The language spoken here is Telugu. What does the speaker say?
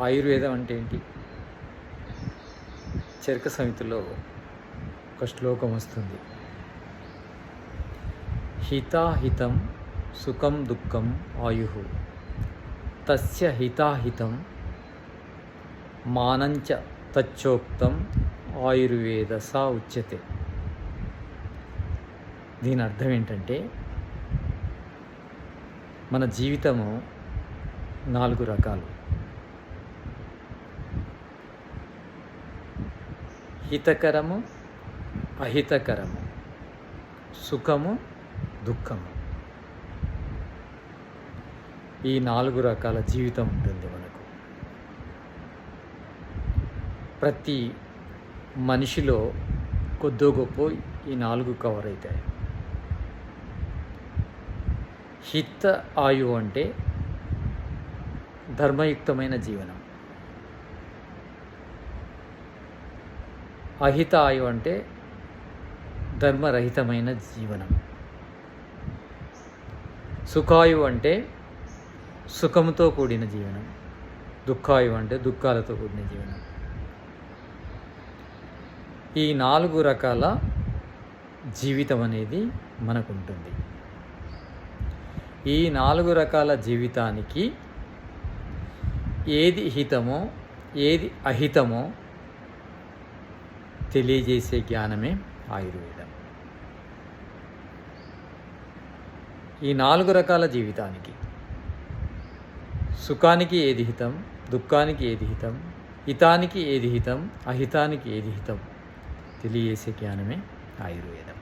ఆయుర్వేదం అంటే ఏంటి? చరక సమితిలో ఒక శ్లోకం వస్తుంది. హితాహితం సుఖం దుఃఖం ఆయు. తస్య హితాహితం మానంచ తచ్చోక్తం ఆయుర్వేద సా ఉచ్యతే. దీని అర్థం ఏంటంటే మన జీవితము నాలుగు రకాలు. హితకరము అహితకరము సుఖము దుఃఖము. ఈ నాలుగు రకాల జీవితం ఉంటుంది మనకు. ప్రతి మనిషిలో కొద్దో గొప్ప ఈ నాలుగు కవర్ అవుతాయి హిత ఆయు అంటే ధర్మయుక్తమైన జీవనం. అహితాయు అంటే ధర్మరహితమైన జీవనం. సుఖాయు అంటే సుఖంతో కూడిన జీవనం. దుఃఖాయు అంటే దుఃఖాలతో కూడిన జీవనం. ఈ నాలుగు రకాల జీవితం అనేది మనకు ఉంటుంది ఈ నాలుగు రకాల జీవితానికి ఏది హితమో ఏది అహితమో తెలియజేసే జ్ఞానమే ఆయుర్వేదం. ఈ నాలుగు రకాల జీవితానికి సుఖానికి ఏది హితం దుఃఖానికి ఏది హితం హితానికి ఏది హితం అహితానికి ఏది హితం తెలియజేసే జ్ఞానమే ఆయుర్వేదం.